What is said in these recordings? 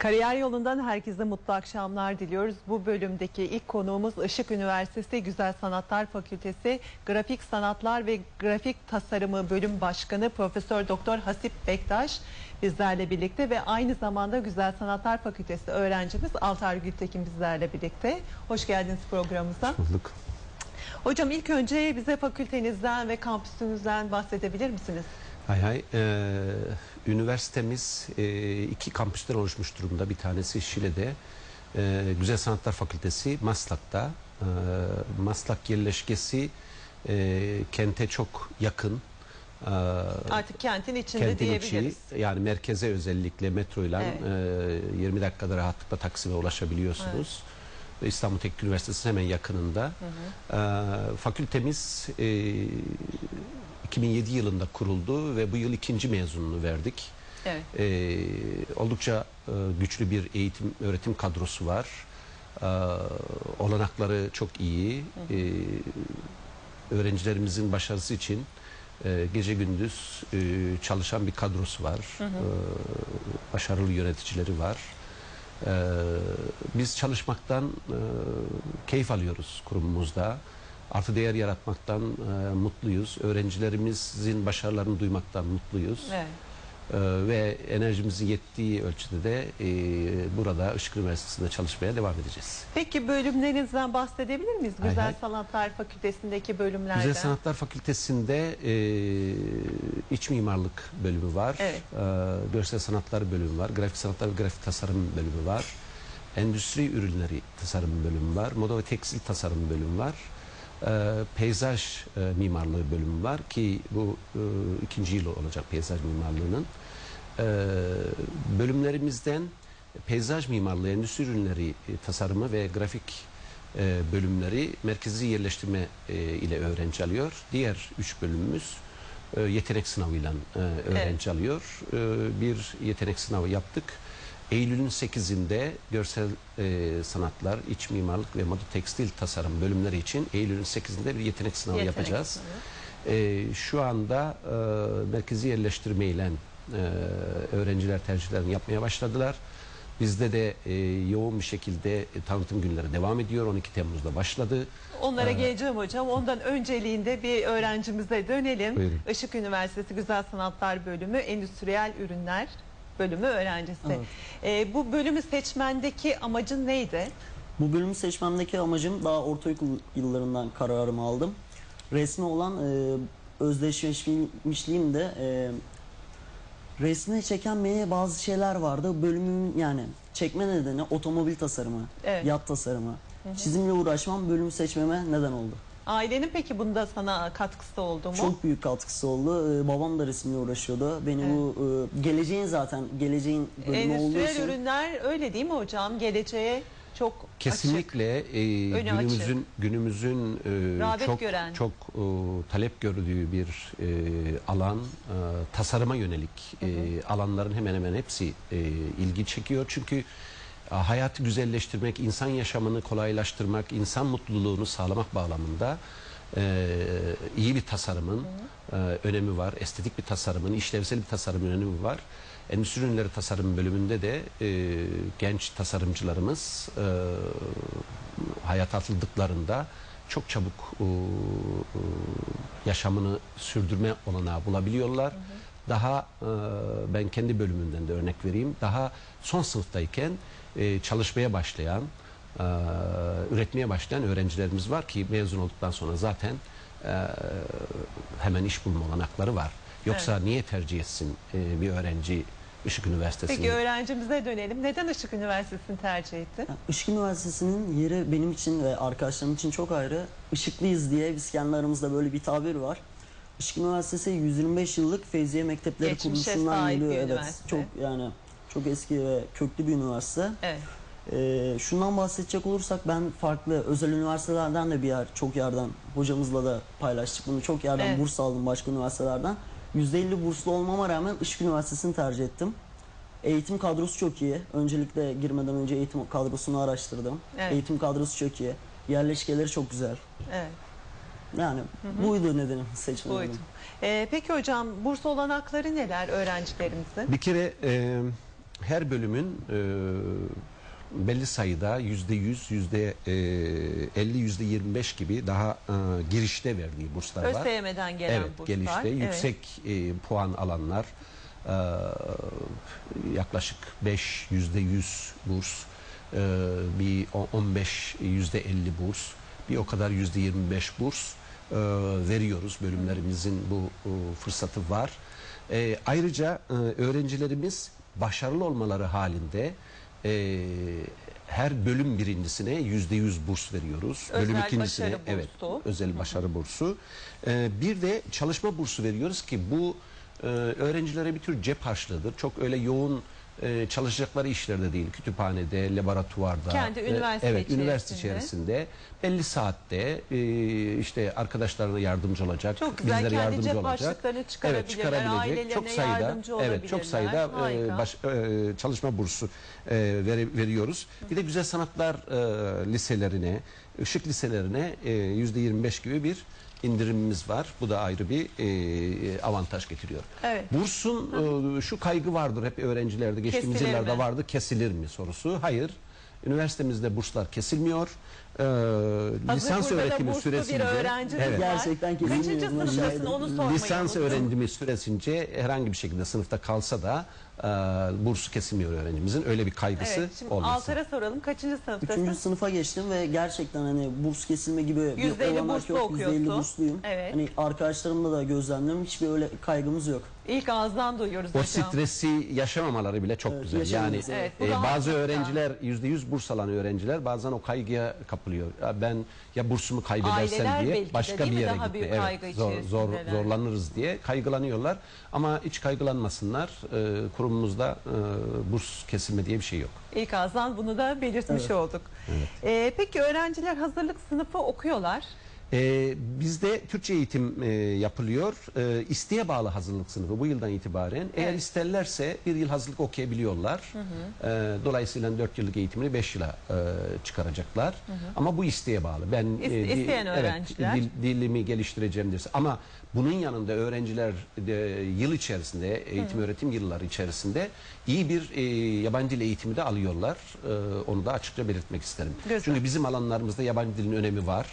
Kariyer yolundan herkese mutlu akşamlar diliyoruz. Bu bölümdeki ilk konuğumuz Işık Üniversitesi Güzel Sanatlar Fakültesi Grafik Sanatlar ve Grafik Tasarımı Bölüm Başkanı Profesör Doktor Hasip Bektaş bizlerle birlikte ve aynı zamanda Güzel Sanatlar Fakültesi öğrencimiz Altar Gültekin bizlerle birlikte. Hoş geldiniz programımıza. Bulduk. Hocam ilk önce bize fakültenizden ve kampüsünüzden bahsedebilir misiniz? Hay hay. Ee, üniversitemiz e, iki kampüsten oluşmuş durumda. Bir tanesi Şile'de. e, Güzel Sanatlar Fakültesi Maslak'ta. E, Maslak yerleşkesi e, kente çok yakın. E, Artık kentin içinde kentin diyebiliriz. içi yani merkeze özellikle metroyla Evet. e, 20 dakikada rahatlıkla Taksim'e ulaşabiliyorsunuz. Ve İstanbul Teknik Üniversitesi hemen yakınında. E, fakültemiz e, 2007 yılında kuruldu ve bu yıl ikinci mezununu verdik. Evet. E, oldukça e, güçlü bir eğitim öğretim kadrosu var. E, olanakları çok iyi. E, öğrencilerimizin başarısı için e, gece gündüz e, çalışan bir kadrosu var. E, başarılı yöneticileri var. E, biz çalışmaktan e, keyif alıyoruz kurumumuzda. Artı değer yaratmaktan e, mutluyuz. Öğrencilerimizin başarılarını duymaktan mutluyuz. Evet. Ee, ve enerjimizin yettiği ölçüde de e, burada Işık Üniversitesi'nde çalışmaya devam edeceğiz. Peki bölümlerinizden bahsedebilir miyiz? Hay Güzel hay. Sanatlar Fakültesi'ndeki bölümlerden. Güzel Sanatlar Fakültesi'nde e, iç mimarlık bölümü var. Evet. E, görsel sanatlar bölümü var. Grafik sanatlar ve grafik tasarım bölümü var. Endüstri ürünleri tasarım bölümü var. Moda ve tekstil tasarım bölümü var. E, peyzaj e, mimarlığı bölümü var ki bu e, ikinci yıl olacak peyzaj mimarlığının. E, bölümlerimizden peyzaj mimarlığı, endüstri ürünleri e, tasarımı ve grafik e, bölümleri merkezi yerleştirme e, ile öğrenci alıyor. Diğer üç bölümümüz e, yetenek sınavıyla e, öğrenci alıyor. E, bir yetenek sınavı yaptık. Eylül'ün 8'inde görsel e, sanatlar, iç mimarlık ve moda tekstil tasarım bölümleri için Eylül'ün 8'inde bir yetenek sınavı Yetenek yapacağız. sınavı. E, şu anda e, merkezi yerleştirmeyle e, öğrenciler tercihlerini yapmaya başladılar. Bizde de e, yoğun bir şekilde e, tanıtım günleri devam ediyor. 12 Temmuz'da başladı. Onlara geleceğim hocam. Ondan önceliğinde bir öğrencimize dönelim. Buyurun. Işık Üniversitesi Güzel Sanatlar Bölümü Endüstriyel Ürünler Bölümü öğrencisi. Evet. Ee, bu bölümü seçmendeki amacın neydi? Bu bölümü seçmemdeki amacım daha ortaokul yıllarından kararımı aldım. Resmi olan e, özdeşleşmişliğim de e, resme çeken beni bazı şeyler vardı. Bölümün yani çekme nedeni otomobil tasarımı, Evet. yat tasarımı. Çizimle uğraşmam bölümü seçmeme neden oldu. Ailenin peki bunda sana katkısı oldu mu? Çok büyük katkısı oldu. Ee, babam da resimle uğraşıyordu. Beni bu e, geleceğin zaten geleceğin bölümü olduğu için ürünler öyle değil mi hocam? Geleceğe çok Kesinlikle e, Önü açık. günümüzün günümüzün e, çok gören. çok e, talep gördüğü bir e, alan e, tasarıma yönelik e, alanların hemen hemen hepsi e, ilgi çekiyor çünkü e, hayatı güzelleştirmek, insan yaşamını kolaylaştırmak, insan mutluluğunu sağlamak bağlamında e, iyi bir tasarımın e, önemi var. Estetik bir tasarımın, işlevsel bir tasarımın önemi var. Endüstri ürünleri tasarım bölümünde de e, genç tasarımcılarımız e, hayata atıldıklarında çok çabuk e, yaşamını sürdürme olanağı bulabiliyorlar. Daha e, ben kendi bölümünden de örnek vereyim. Daha son sınıftayken e, çalışmaya başlayan, e, üretmeye başlayan öğrencilerimiz var ki mezun olduktan sonra zaten e, hemen iş bulma olanakları var. Yoksa niye tercih etsin e, bir öğrenci Işık Üniversitesi'ni? Peki öğrencimize dönelim. Neden Işık Üniversitesi'ni tercih ettin? Ya, Işık Üniversitesi'nin yeri benim için ve arkadaşlarım için çok ayrı. Işıklıyız diye biz kendi aramızda böyle bir tabir var. Işık Üniversitesi 125 yıllık Feyziye Mektepleri Geçmişe kuruluşundan sahip geliyor. bir Evet. üniversite. Çok yani çok eski ve köklü bir üniversite. Evet. Ee, şundan bahsedecek olursak ben farklı özel üniversitelerden de bir yer çok yerden hocamızla da paylaştık bunu. Çok yerden Evet. burs aldım başka üniversitelerden. %50 burslu olmama rağmen Işık Üniversitesi'ni tercih ettim. Eğitim kadrosu çok iyi. Öncelikle girmeden önce eğitim kadrosunu araştırdım. Evet. Eğitim kadrosu çok iyi. Yerleşkeleri çok güzel. Evet. Yani buydu nedenim seçmemin. Buydu. Ee, peki hocam burs olanakları neler öğrencilerimizin? Bir kere e, her bölümün e, belli sayıda yüzde yüz, yüzde e, elli, yüzde yirmi beş gibi daha e, girişte verdiği burslar var. ÖSYM'den gelen evet, burslar. gelişte Evet. yüksek e, puan alanlar e, yaklaşık 5 yüzde 100 burs, e, bir o- 15 yüzde 50 burs, bir o kadar yüzde 25 burs e, veriyoruz. Bölümlerimizin bu e, fırsatı var. E, ayrıca e, öğrencilerimiz başarılı olmaları halinde e, her bölüm birincisine yüzde yüz burs veriyoruz. Özel bölüm ikincisine başarı evet bursu. özel başarı bursu. Ee, bir de çalışma bursu veriyoruz ki bu e, öğrencilere bir tür cep harçlığıdır. Çok öyle yoğun e, çalışacakları işlerde değil. Kütüphanede, laboratuvarda. Kendi e, üniversite Evet, üniversite içerisinde. Belli saatte e, işte arkadaşlarına yardımcı olacak. Çok güzel. bizlere Kendi yardımcı cep olacak. harçlıklarını çıkarabilirler, Evet, çıkarabilecek. ailelerine çok sayıda, yardımcı Evet, çok sayıda e, baş- e, çalışma bursu e, vere- veriyoruz. Bir de güzel sanatlar e, liselerine, ışık liselerine e, yüzde 25 gibi bir indirimimiz var. Bu da ayrı bir e, avantaj getiriyor. Evet. Bursun e, şu kaygı vardır hep öğrencilerde geçtiğimiz Kesilir yıllarda mi? vardı kesilir mi sorusu. Hayır. Üniversitemizde burslar kesilmiyor. E, Hazır lisans öğretimi süresince Evet. Gerçekten kesilmiyor. Kaçıncı sınıftasın onu sormayı lisans öğrenimi süresince herhangi bir şekilde sınıfta kalsa da e, bursu kesilmiyor öğrencimizin. Öyle bir kaygısı Evet, şimdi olmasın. Altar'a soralım. Kaçıncı sınıftasın? Üçüncü sınıfa geçtim ve gerçekten hani burs kesilme gibi bir Yüzde elli olanak burslu yok. okuyorsun. %50 bursluyum. Evet. Hani arkadaşlarımla da gözlemliyorum. Hiçbir öyle kaygımız yok. İlk ağızdan duyuyoruz O hocam. stresi yaşamamaları bile çok Evet, güzel. Yani yaşamamız, evet. Bu e, bazı öğrenciler yüzde yüz burs alan öğrenciler bazen o kaygıya kapılıyor. Ya ben ya bursumu kaybedersem Aileler belki diye de başka değil bir mi? yere Daha gitme. büyük Evet, zor, zor, içerisindeler. zorlanırız diye kaygılanıyorlar. Ama hiç kaygılanmasınlar. E, kurumumuzda e, burs kesilme diye bir şey yok. İlk ağızdan bunu da belirtmiş Evet. olduk. Ee, peki öğrenciler hazırlık sınıfı okuyorlar. Ee, bizde Türkçe eğitim e, yapılıyor. Ee, isteğe bağlı hazırlık sınıfı bu yıldan itibaren. Eğer Evet. isterlerse bir yıl hazırlık okuyabiliyorlar. Ee, dolayısıyla 4 yıllık eğitimini 5 yıla e, çıkaracaklar. Ama bu isteğe bağlı. Ben İs- e, di- isteyen öğrenciler. Evet, dil, dilimi geliştireceğim derse. Ama bunun yanında öğrenciler de, yıl içerisinde, eğitim öğretim yılları içerisinde iyi bir e, yabancı dil eğitimi de alıyorlar. Ee, onu da açıkça belirtmek isterim. Güzel. Çünkü bizim alanlarımızda yabancı dilin önemi var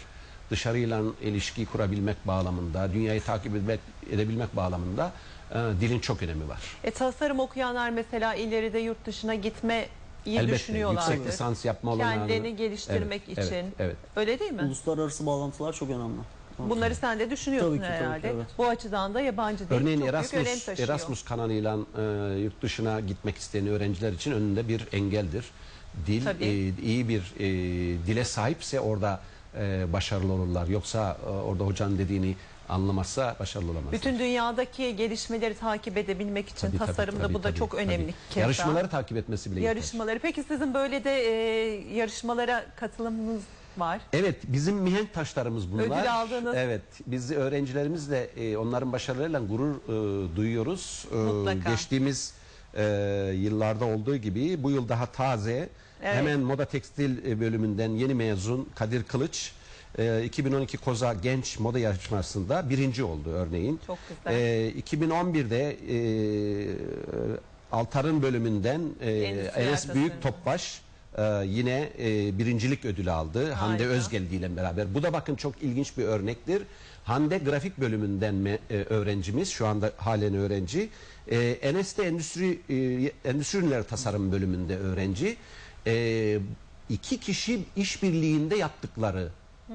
dışarıyla ilişki kurabilmek bağlamında, dünyayı takip etmek, edebilmek bağlamında e, dilin çok önemi var. E, tasarım okuyanlar mesela ileride yurt dışına gitmeyi Elbette düşünüyorlardır. yüksek lisans yapma olanağını... Kendilerini geliştirmek Evet, için. Evet, evet. Öyle değil mi? Uluslararası bağlantılar çok önemli. Bunları sen de düşünüyorsun Tabii ki, tabii ki, herhalde. evet. Bu açıdan da yabancı dil Örneğin çok büyük önem Erasmus, taşıyor. Erasmus kanalıyla e, yurt dışına gitmek isteyen öğrenciler için önünde bir engeldir. Dil Tabii. e, iyi bir e, dile sahipse orada e, başarılı olurlar. Yoksa e, orada hocanın dediğini anlamazsa başarılı olamazlar. Bütün dünyadaki gelişmeleri takip edebilmek için Tabii, tabii, tasarımda tabii, bu da tabii, çok tabii. önemli. keza. Yarışmaları takip etmesi bile yeter. Yarışmaları. Peki sizin böyle de e, yarışmalara katılımınız var. Evet, bizim mihenk taşlarımız bunlar. Ödül aldınız. Evet, biz öğrencilerimizle e, onların başarılarıyla gurur e, duyuyoruz. E, Mutlaka. geçtiğimiz e, yıllarda olduğu gibi bu yıl daha taze. Evet. Hemen moda tekstil e, bölümünden yeni mezun Kadir Kılıç e, 2012 Koza Genç Moda Yarışması'nda birinci oldu örneğin. Çok güzel. E, 2011'de e, Altar'ın bölümünden e, Endüstri Enes. Büyük Topbaş e, yine e, birincilik ödülü aldı. Hande Harika. Özgeldi ile beraber. Bu da bakın çok ilginç bir örnektir. Hande grafik bölümünden me- e, öğrencimiz, şu anda halen öğrenci. E, Enes de endüstri, e, endüstri ürünleri tasarım bölümünde öğrenci. E, iki kişi işbirliğinde yaptıkları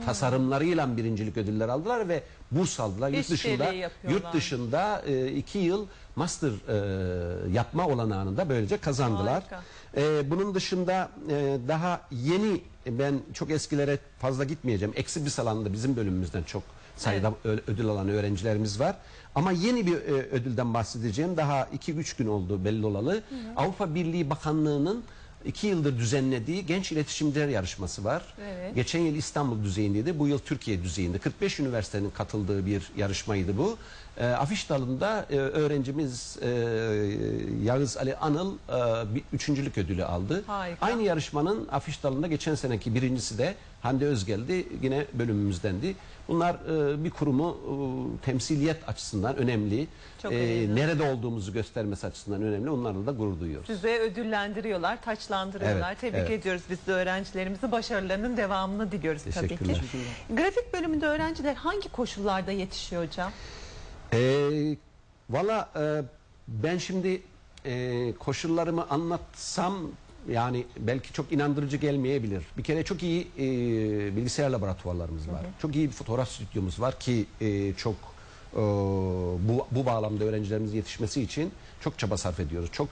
tasarımlarıyla birincilik ödüller aldılar ve burs aldılar. Yurt dışında yurt dışında e, iki yıl master e, yapma olanağını da böylece kazandılar. Harika. Ee, bunun dışında e, daha yeni ben çok eskilere fazla gitmeyeceğim. Eksi bir alanında bizim bölümümüzden çok sayıda ö- ödül alan öğrencilerimiz var. Ama yeni bir e, ödülden bahsedeceğim. Daha 2-3 gün oldu belli olalı. Avrupa Birliği Bakanlığı'nın iki yıldır düzenlediği genç iletişimciler yarışması var. Evet. Geçen yıl İstanbul düzeyindeydi. Bu yıl Türkiye düzeyinde. 45 üniversitenin katıldığı bir yarışmaydı bu. E, afiş dalında e, öğrencimiz e, Yağız Ali Anıl e, bir üçüncülük ödülü aldı. Harika. Aynı yarışmanın afiş dalında geçen seneki birincisi de Hande Özgel'di. Yine bölümümüzdendi. Bunlar e, bir kurumu e, temsiliyet açısından önemli. Çok E, önemli. nerede olduğumuzu göstermesi açısından önemli. Onlarla da gurur duyuyoruz. Size ödüllendiriyorlar, taçlandırıyorlar. Evet, Tebrik evet. ediyoruz biz de öğrencilerimizi. Başarılarının devamını diliyoruz tabii ki. Teşekkürler. Grafik bölümünde öğrenciler hangi koşullarda yetişiyor hocam? Ee, Valla e, ben şimdi e, koşullarımı anlatsam yani belki çok inandırıcı gelmeyebilir. Bir kere çok iyi e, bilgisayar laboratuvarlarımız var. Çok iyi bir fotoğraf stüdyomuz var ki e, çok e, bu, bu bağlamda öğrencilerimizin yetişmesi için çok çaba sarf ediyoruz. Çok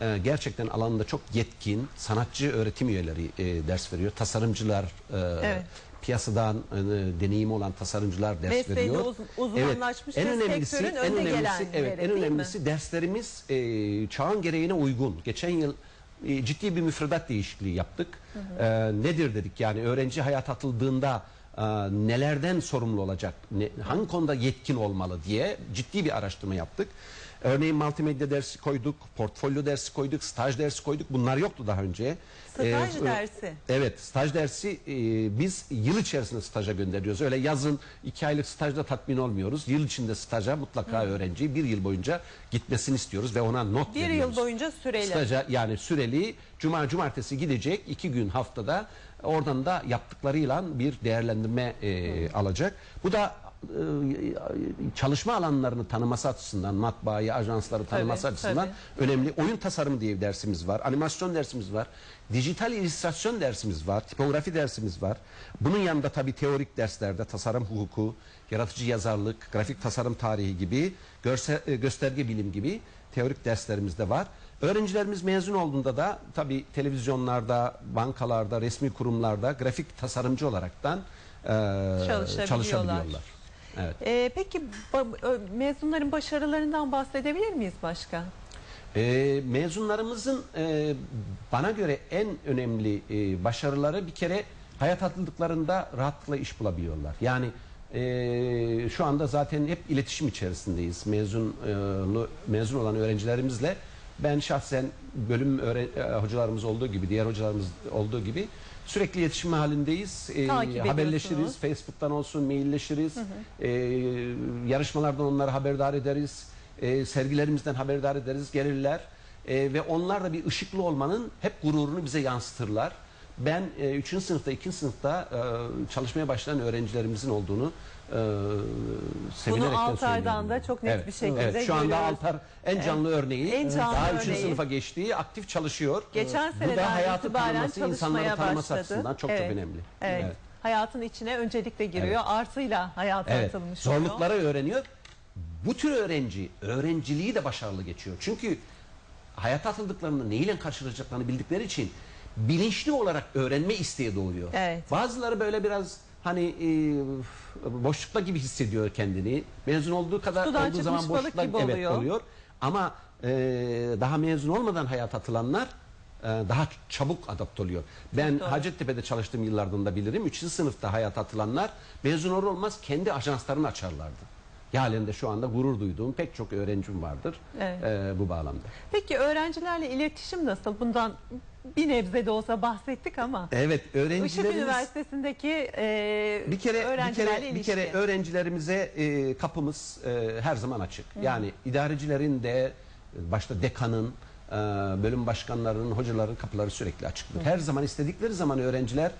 e, gerçekten alanında çok yetkin sanatçı öğretim üyeleri e, ders veriyor. Tasarımcılar e, Evet. Piyasadan e, deneyimi olan tasarımcılar ders Mesleğinde veriyor. uz- uzmanlaşmış ve sektörün önde gelenleri, evet, en değil mi? önemlisi derslerimiz e, çağın gereğine uygun. Geçen yıl e, ciddi bir müfredat değişikliği yaptık. E, nedir dedik yani öğrenci hayat atıldığında e, nelerden sorumlu olacak, ne, hangi konuda yetkin olmalı diye ciddi bir araştırma yaptık. Örneğin multimedya dersi koyduk, portfolyo dersi koyduk, staj dersi koyduk. Bunlar yoktu daha önce. Staj E, dersi. Evet, staj dersi e, biz yıl içerisinde staja gönderiyoruz. Öyle yazın iki aylık stajda tatmin olmuyoruz. Yıl içinde staja mutlaka öğrenciyi bir yıl boyunca gitmesini istiyoruz ve ona not Bir veriyoruz. yıl boyunca süreli. Staja yani süreli cuma cumartesi gidecek iki gün haftada oradan da yaptıklarıyla bir değerlendirme e, alacak. Bu da çalışma alanlarını tanıması açısından matbaayı, ajansları tanıması Tabii, açısından tabii. önemli. Oyun tasarımı diye bir dersimiz var. Animasyon dersimiz var. Dijital illüstrasyon dersimiz var. Tipografi dersimiz var. Bunun yanında tabii teorik derslerde tasarım hukuku, yaratıcı yazarlık, grafik tasarım tarihi gibi, görse, e, gösterge bilim gibi teorik derslerimiz de var. Öğrencilerimiz mezun olduğunda da tabii televizyonlarda, bankalarda, resmi kurumlarda grafik tasarımcı olaraktan e, Çalışabiliyorlar. çalışabiliyorlar. Evet. Ee, peki ba- mezunların başarılarından bahsedebilir miyiz başka? E, mezunlarımızın e, bana göre en önemli e, başarıları bir kere hayat atıldıklarında rahatlıkla iş bulabiliyorlar. Yani e, şu anda zaten hep iletişim içerisindeyiz. Mezun e, mezun olan öğrencilerimizle ben şahsen bölüm öğre- e, hocalarımız olduğu gibi, diğer hocalarımız olduğu gibi sürekli iletişim halindeyiz. E, Takip haberleşiriz. ediyorsunuz. Facebook'tan olsun mailleşiriz. E, yarışmalardan onları haberdar ederiz. E, sergilerimizden haberdar ederiz. Gelirler. E, ve onlar da bir ışıklı olmanın hep gururunu bize yansıtırlar. Ben 3. sınıfta, 2. sınıfta e, çalışmaya başlayan öğrencilerimizin olduğunu sevinerekten Altar'dan söylüyorum. da çok net bir şekilde evet, Şu anda görüyoruz. Altar en canlı örneği. En canlı Daha 3. örneği. sınıfa geçtiği, aktif çalışıyor. Geçen Bu seneden da hayatı itibaren tanıması, insanları çalışmaya tanıması başladı. açısından çok Evet, çok önemli. Evet. Evet. Hayatın içine öncelikle giriyor. Evet. Artıyla hayata Evet. atılmış oluyor. Zorlukları öğreniyor. Bu tür öğrenci, öğrenciliği de başarılı geçiyor. Çünkü hayata atıldıklarında neyle karşılaşacaklarını bildikleri için bilinçli olarak öğrenme isteği doğuyor. Evet. Bazıları böyle biraz hani e, boşlukta gibi hissediyor kendini. Mezun olduğu kadar Sudan olduğu zaman çıkmış balık boşlukta gibi evet, oluyor. oluyor. Ama e, daha mezun olmadan hayata atılanlar e, daha çabuk adapte oluyor. Ben doğru. Hacettepe'de çalıştığım yıllardan da bilirim. Üçüncü sınıfta hayata atılanlar mezun olur olmaz kendi ajanslarını açarlardı. Halen de şu anda gurur duyduğum pek çok öğrencim vardır Evet. e, bu bağlamda. Peki öğrencilerle iletişim nasıl? Bundan bir nebze de olsa bahsettik ama. Evet Işık öğrencilerimiz Üniversitesi'ndeki e, bir kere bir öğrencilerle kere bir ilişki. kere öğrencilerimize e, kapımız e, her zaman açık. Yani idarecilerin de e, başta dekanın, e, bölüm başkanlarının, hocaların kapıları sürekli açıktır. Her zaman istedikleri zaman öğrenciler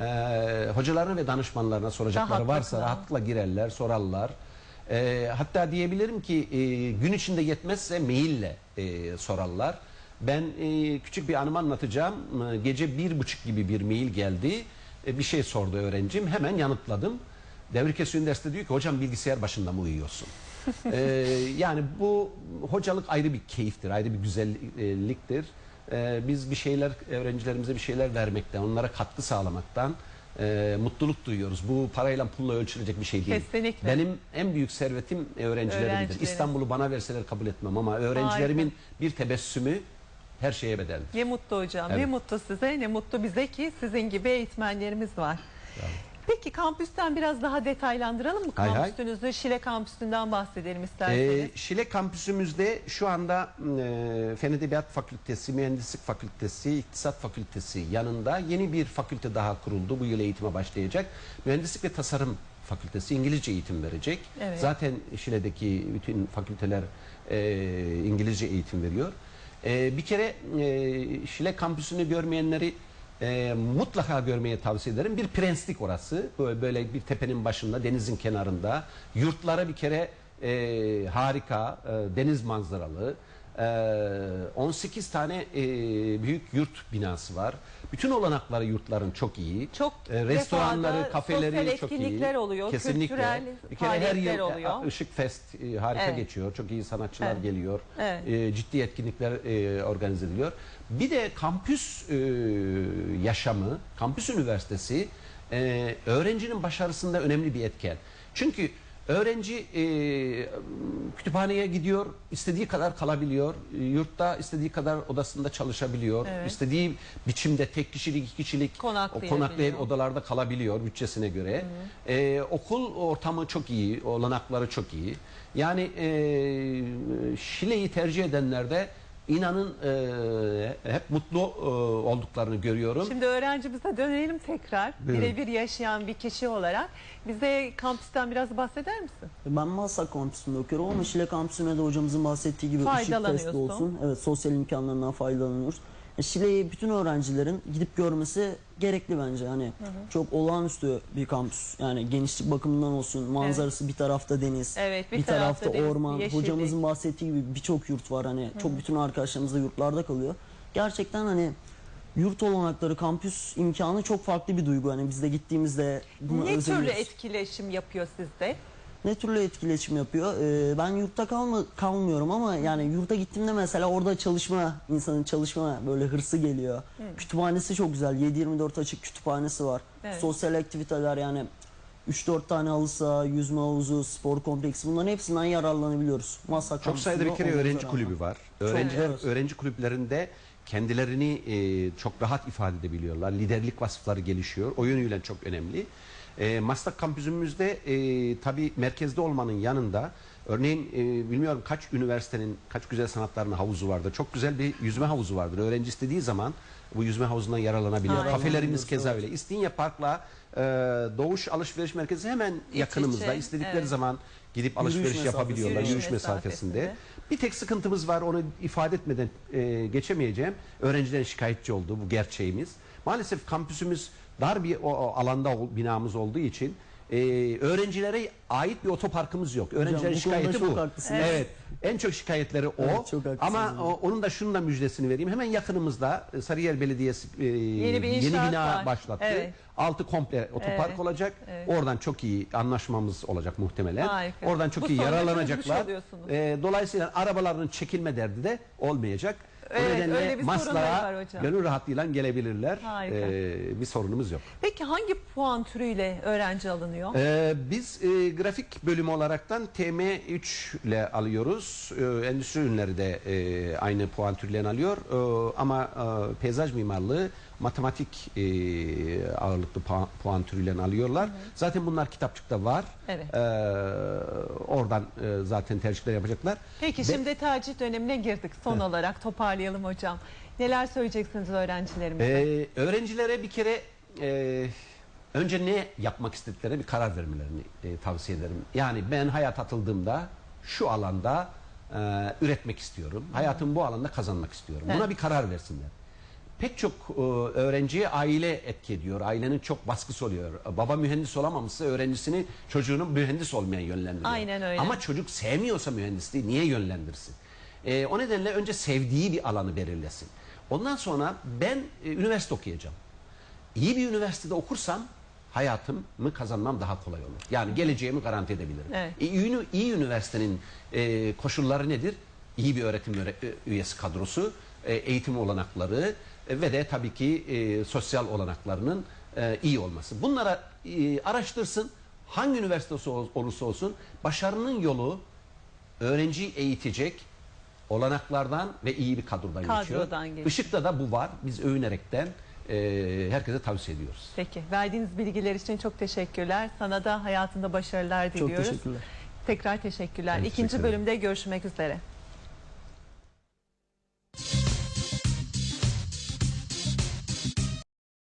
e, hocalarına ve danışmanlarına soracakları varsa Rahatlıkla. rahatlıkla girerler, sorarlar. E, hatta diyebilirim ki e, gün içinde yetmezse maille e, sorarlar. Ben e, küçük bir anımı anlatacağım. E, Gece bir buçuk gibi bir mail geldi. E, bir şey sordu öğrencim. Hemen yanıtladım. Devrikesi Üniversitesi diyor ki hocam bilgisayar başında mı uyuyorsun? E, yani bu hocalık ayrı bir keyiftir, ayrı bir güzelliktir. E, biz bir şeyler öğrencilerimize bir şeyler vermekten, onlara katkı sağlamaktan e, mutluluk duyuyoruz. Bu parayla pulla ölçülecek bir şey değil. Kesinlikle. Benim en büyük servetim öğrencilerimdir. İstanbul'u bana verseler kabul etmem ama öğrencilerimin bir tebessümü her şeye bedeldir. Ne mutlu hocam, ne Evet. mutlu size, ne mutlu bize ki sizin gibi eğitmenlerimiz var. Peki kampüsten biraz daha detaylandıralım mı Hay hay. kampüsünüzü? Şile kampüsünden bahsedelim isterseniz. Ee, Şile kampüsümüzde şu anda e, Fen Edebiyat Fakültesi, Mühendislik Fakültesi, İktisat Fakültesi yanında yeni bir fakülte daha kuruldu. Bu yıl eğitime başlayacak. Mühendislik ve Tasarım Fakültesi İngilizce eğitim verecek. Evet. Zaten Şile'deki bütün fakülteler e, İngilizce eğitim veriyor. E, bir kere e, Şile kampüsünü görmeyenleri e, mutlaka görmeye tavsiye ederim. Bir prenslik orası. Böyle, böyle bir tepenin başında, denizin kenarında. Yurtlara bir kere e, harika, e, deniz manzaralı. E, 18 tane e, büyük yurt binası var. Bütün olanakları yurtların çok iyi. Çok E, restoranları, kafeleri çok iyi. etkinlikler oluyor, kültürel bir kere her yıl oluyor. e, Işık Fest e, harika Evet. geçiyor. Çok iyi sanatçılar Evet. geliyor. Evet. E, ciddi etkinlikler e, organize ediliyor. Bir de kampüs e, yaşamı, kampüs üniversitesi e, öğrencinin başarısında önemli bir etken. Çünkü öğrenci e, kütüphaneye gidiyor, istediği kadar kalabiliyor, e, yurtta istediği kadar odasında çalışabiliyor, Evet. istediği biçimde tek kişilik, iki kişilik o Konaklayabiliyor. konaklayıp odalarda kalabiliyor bütçesine göre. Ee, okul ortamı çok iyi, olanakları çok iyi. Yani e, Şile'yi tercih edenler de inanın e, hep mutlu e, olduklarını görüyorum. Şimdi öğrencimize dönelim tekrar. Buyurun. Birebir yaşayan bir kişi olarak. Bize kampüsten biraz bahseder misin? Ben Maslak kampüsünde okuyorum ama Şile kampüsünde de hocamızın bahsettiği gibi ışık testi olsun. Evet sosyal imkanlarından faydalanıyoruz. Şile'yi bütün öğrencilerin gidip görmesi gerekli bence. Hani çok olağanüstü bir kampüs. Yani genişlik bakımından olsun. Manzarası bir tarafta deniz. Evet, bir tarafta, tarafta deniz, orman. yeşillik. Hocamızın bahsettiği gibi birçok yurt var. Hani çok bütün arkadaşlarımız da yurtlarda kalıyor. Gerçekten hani yurt olanakları, kampüs imkanı çok farklı bir duygu. Hani biz de gittiğimizde buna ne türlü etkileşim yapıyor sizde? Ne türlü etkileşim yapıyor? Ee, ben yurtta kalma, kalmıyorum ama yani yurda gittiğimde mesela orada çalışma, insanın çalışma böyle hırsı geliyor. Kütüphanesi çok güzel. 7-24 açık kütüphanesi var. Evet. Sosyal aktiviteler yani 3-4 tane halı saha, yüzme havuzu, spor kompleksi bunların hepsinden yararlanabiliyoruz. Maslak Çok sayıda bir kere öğrenci rağmen. kulübü var. Öğrenciler evet. öğrenci kulüplerinde kendilerini e, çok rahat ifade edebiliyorlar. Liderlik vasıfları gelişiyor. O yönüyle çok önemli. E, Maslak kampüsümüzde e, tabii merkezde olmanın yanında örneğin e, bilmiyorum kaç üniversitenin kaç güzel sanatlarının havuzu vardır. Çok güzel bir yüzme havuzu vardır. Öğrenci istediği zaman bu yüzme havuzundan yararlanabiliyor. Harika. Kafelerimiz keza öyle. İstinye Park'la e, Doğuş Alışveriş Merkezi hemen yakınımızda. içe, İstedikleri evet. zaman gidip Yürüyüş alışveriş mesafesi. yapabiliyorlar. Yürüyüş Yürüyüş mesafesinde. mesafesinde. Bir tek sıkıntımız var onu ifade etmeden e, geçemeyeceğim. Öğrencilerin şikayetçi olduğu bu gerçeğimiz. Maalesef kampüsümüz dar bir o, o alanda ol- binamız olduğu için e, öğrencilere ait bir otoparkımız yok. Öğrencilerin bu konuda şikayeti çok bu. haklısınız. Evet. En çok şikayetleri o. Evet, çok haklısınız. Ama o- onun da şunun da müjdesini vereyim. Hemen yakınımızda e, Sarıyer Belediyesi e, Yeni bir inşaat bina var. başlattı. Evet. Altı komple otopark Evet, olacak. evet. Oradan çok iyi anlaşmamız olacak muhtemelen. Harika. Oradan çok Bu iyi sorunu yararlanacaklar. çözmüş oluyorsunuz. Ee, dolayısıyla arabaların çekilme derdi de olmayacak. Evet, o nedenle öyle bir sorunları Maslak'a var hocam. gönül rahatlığıyla gelebilirler. Harika. Ee, bir sorunumuz yok. Peki hangi puan türüyle öğrenci alınıyor? Ee, biz e, grafik bölümü olaraktan TM3 ile alıyoruz. Ee, endüstri ürünleri de e, aynı puan türlerini alıyor. Ee, ama e, peyzaj mimarlığı matematik e, ağırlıklı puan, puan türlerini alıyorlar. Zaten bunlar kitapçıkta var. Evet. Ee, oradan e, zaten tercihler yapacaklar. Peki Ve- şimdi tercih dönemine girdik. Son olarak toparlayalım hocam. Neler söyleyeceksiniz öğrencilerimize? Ee, öğrencilere bir kere e, önce ne yapmak istediklerine bir karar vermelerini e, tavsiye ederim. Yani ben hayat atıldığımda şu alanda e, üretmek istiyorum. Hayatımı bu alanda kazanmak istiyorum. Buna Evet. bir karar versinler. Pek çok e, öğrenciye aile etki ediyor. Ailenin çok baskısı oluyor. Baba mühendis olamamışsa öğrencisini çocuğunun mühendis olmaya yönlendiriyor. Aynen öyle. Ama çocuk sevmiyorsa mühendisliği niye yönlendirsin? E, o nedenle önce sevdiği bir alanı belirlesin. Ondan sonra ben e, üniversite okuyacağım. İyi bir üniversitede okursam hayatımı kazanmam daha kolay olur. Yani geleceğimi garanti edebilirim. Evet. E, iyi, üniversitenin e, koşulları nedir? İyi bir öğretim öğre- üyesi kadrosu, e, eğitim olanakları e, ve de tabii ki e, sosyal olanaklarının e, iyi olması. Bunlara e, araştırsın. Hangi üniversitesi ol- olursa olsun başarının yolu öğrenciyi eğitecek olanaklardan ve iyi bir kadrodan, Kadrodan geçiyor. geçiyor. Işıkta da bu var. Biz övünerekten e, herkese tavsiye ediyoruz. Peki. Verdiğiniz bilgiler için çok teşekkürler. Sana da hayatında başarılar Çok diliyoruz. teşekkürler. Tekrar teşekkürler. Ben İkinci teşekkür ederim. bölümde görüşmek üzere.